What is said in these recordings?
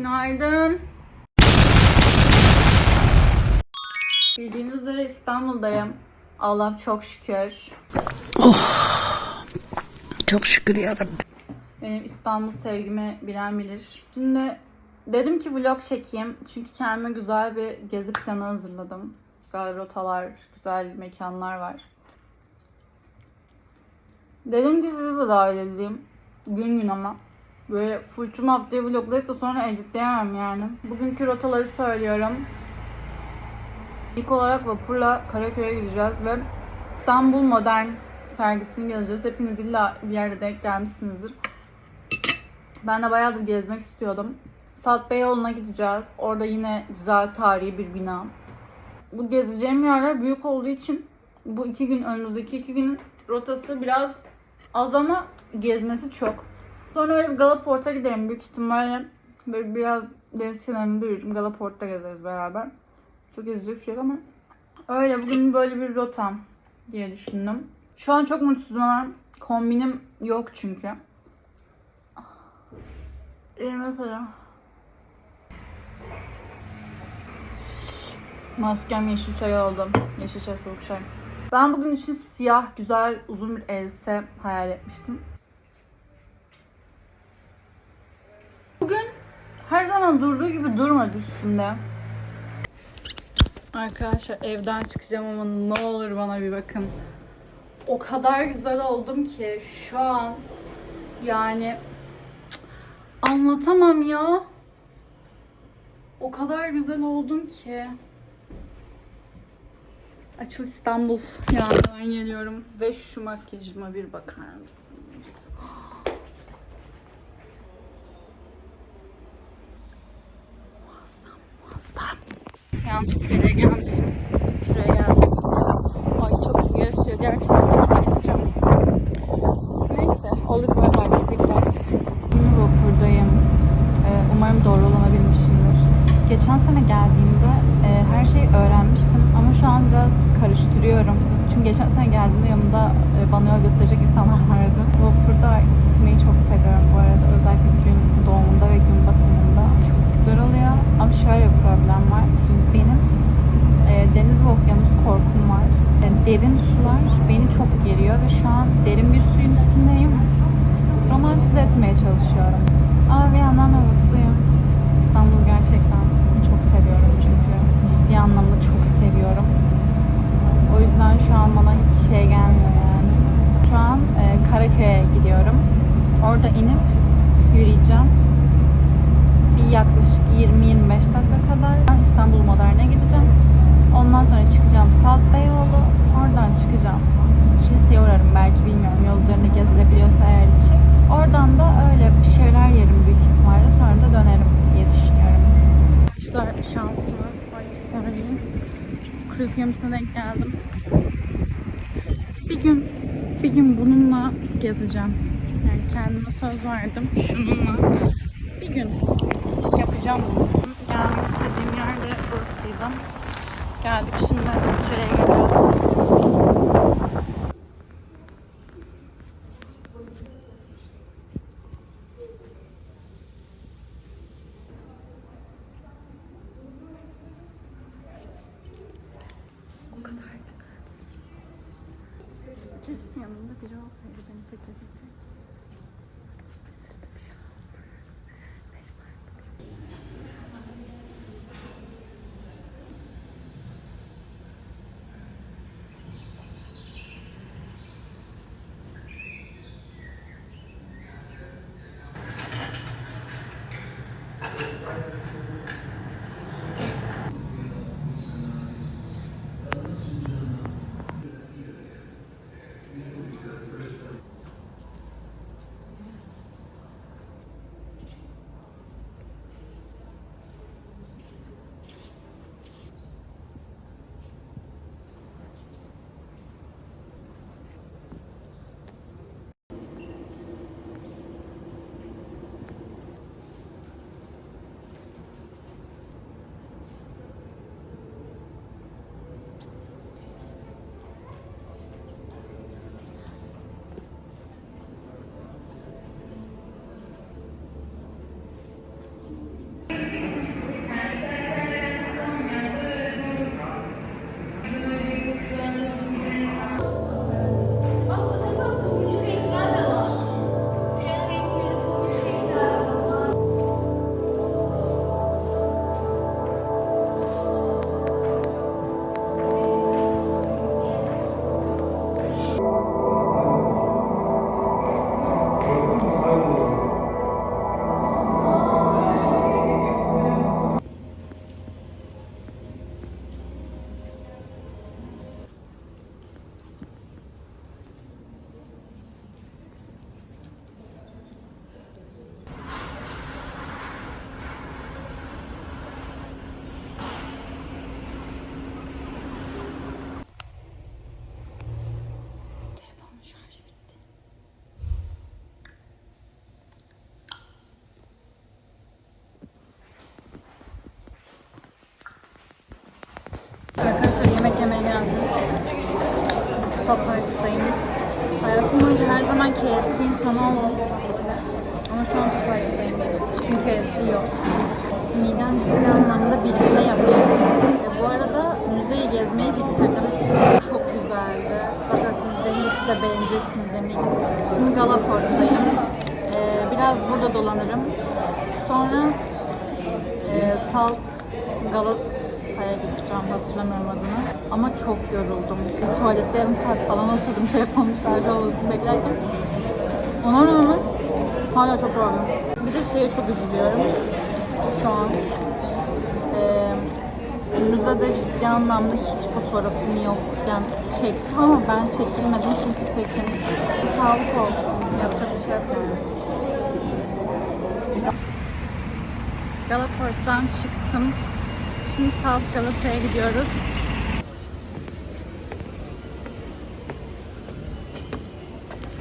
Günaydın. Bildiğiniz üzere İstanbul'dayım. Allah çok şükür. Çok şükür yarabbim. Benim İstanbul sevgimi bilen bilir. Şimdi dedim ki vlog çekeyim. Çünkü kendime güzel bir gezi planı hazırladım. Güzel rotalar, güzel mekanlar var. Dedim ki sizi de dahil edeyim. Gün gün ama. Böyle full tüm haftayı vloglayıp da sonra editleyemem yani. Bugünkü rotaları söylüyorum. İlk olarak vapurla Karaköy'e gideceğiz ve İstanbul Modern sergisini gezeceğiz. Hepiniz illa bir yerde denk gelmişsinizdir. Ben de bayağıdır gezmek istiyordum. Salt Beyoğlu'na gideceğiz. Orada yine güzel tarihi bir bina. Bu gezeceğim yerler büyük olduğu için bu iki gün önümüzdeki iki günün rotası biraz az ama gezmesi çok. Sonra öyle bir Galaport'a giderim büyük ihtimalle. Böyle biraz deniz kenarında yürürüm. Galaport'ta gezeriz beraber. Çok gezecek bir şey ama. Öyle bugün böyle bir rotam diye düşündüm. Şu an çok mutsuzum ama kombinim yok çünkü. Ee, mesela. Maskem yeşil çay oldu. Yeşil çay soğuk çay. Ben bugün için siyah, güzel, uzun bir elbise hayal etmiştim. Bugün zaman durduğu gibi durmadı üstünde. Arkadaşlar evden çıkacağım ama ne olur bana bir bakın. O kadar güzel oldum ki şu an yani anlatamam ya. O kadar güzel oldum ki. Açıl İstanbul yanından geliyorum ve şu makyajıma bir bakar mısınız? Yanlış yere gelmişim. Şuraya geldim. Ay çok rüzgar esiyor. Diğer taraftaki gideceğim. Neyse olur böyle artistikler. Şimdi vapurdayım. Ee, umarım doğru ollanabilmişimdir. Geçen sene geldiğimde e, her şeyi öğrenmiştim ama şu an biraz karıştırıyorum. Çünkü geçen sene geldiğimde yanımda e, bana yol gösterecek insanlar vardı. Vapurda gitmeyi çok seviyorum bu arada. Özellikle gün doğumunda ve gün batımında. Güzel oluyor. Ama şöyle bir problem var. Şimdi benim e, deniz ve okyanus korkum var. Yani derin sular beni çok geriyor ve şu an derin bir suyun üstündeyim. Romantize etmeye çalışıyorum. Ama bir yandan da mutluyum. İstanbul'u gerçekten çok seviyorum çünkü. Ciddi anlamda çok seviyorum. O yüzden şu an bana hiç şey gelmiyor yani. Şu an e, Karaköy'e gidiyorum. Orada inip yürüyeceğim. Yaklaşık 20-25 dakika kadar İstanbul Modern'e gideceğim. Ondan sonra çıkacağım Salt Beyoğlu. Oradan çıkacağım. Kiliseye uğrarım belki bilmiyorum. Yol üzerinde gezilebiliyorsa eğer için. Oradan da öyle bir şeyler yerim büyük ihtimalle. Sonra da dönerim diye düşünüyorum. Arkadaşlar şansıma. Ay bir saniye. Kruz gemisine denk geldim. Bir gün bir gün bununla gezeceğim. Yani kendime söz verdim. Şununla bir gün yapacağım bunu. Gelmek istediğim yer de burasıydı. Geldik şimdi şuraya gidiyoruz. Keşke yanımda biri olsaydı beni çekebilecek. Arkadaşlar yemek yemeye geldim. Popeye's'tayım. Hayatım boyunca her zaman KFC insanı oldum. Ama şu an Popeye's'tayım. Çünkü KFC yok. Midem ciddi anlamda birbirine yapıştı. Bu arada müzeyi gezmeyi bitirdim. Çok güzeldi. Fakat siz de hiç de beğeneceksiniz eminim. Şimdi Galaport'tayım. Ee, biraz burada dolanırım. Sonra e, Salt Galata'ya gideceğim hatırlamıyorum adını. Ama çok yoruldum. Tuvalette yarım saat falan oturdum telefonum şarj olmasını beklerken. Ona rağmen hala çok yorgun. Bir de şeye çok üzülüyorum. Şu an. E, müzede ciddi anlamda hiç fotoğrafım yok. Yani çektim ama ben çekilmedim çünkü tekim. Sağlık olsun. Yapacak bir şey yani. Galaport'tan çıktım. Şimdi Salt Galata'ya gidiyoruz.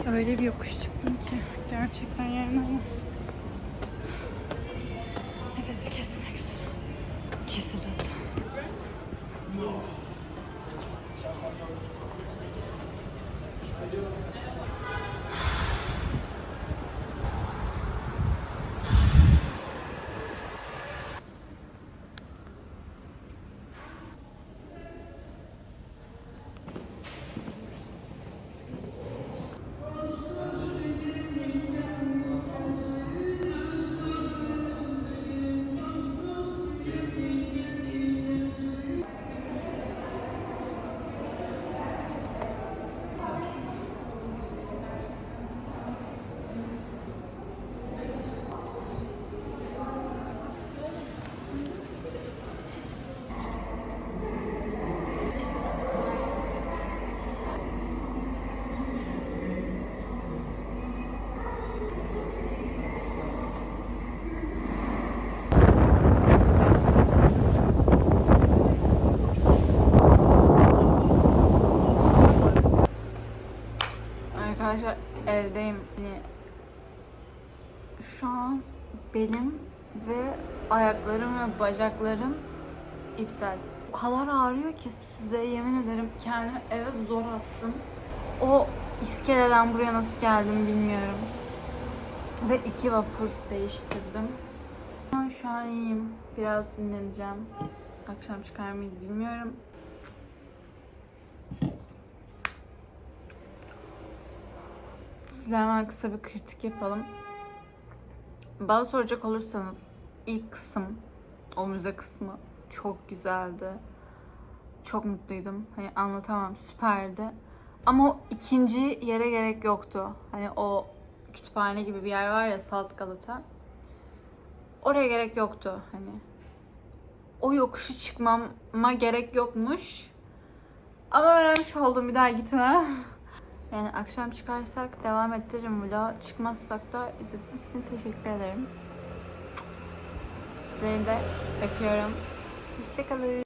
Öyle bir yokuş çıktım ki gerçekten yani ama nefesi kesilmek üzere. Kesildi hatta. Arkadaşlar evdeyim. Yani şu an belim ve ayaklarım ve bacaklarım iptal. O kadar ağrıyor ki size yemin ederim kendimi eve zor attım. O iskeleden buraya nasıl geldim bilmiyorum. Ve iki vapur değiştirdim. Şu an iyiyim. Biraz dinleneceğim. Akşam çıkar mıyız bilmiyorum. Sizle hemen kısa bir kritik yapalım. Bana soracak olursanız ilk kısım, o müze kısmı çok güzeldi. Çok mutluydum. Hani anlatamam, süperdi. Ama o ikinci yere gerek yoktu. Hani o kütüphane gibi bir yer var ya Salt Galata. Oraya gerek yoktu hani. O yokuşu çıkmama gerek yokmuş. Ama öğrenmiş oldum bir daha gitmem. Yani akşam çıkarsak devam ettiririm vlog. Çıkmazsak da izlediğiniz için teşekkür ederim. Sizleri de öpüyorum. Hoşçakalın.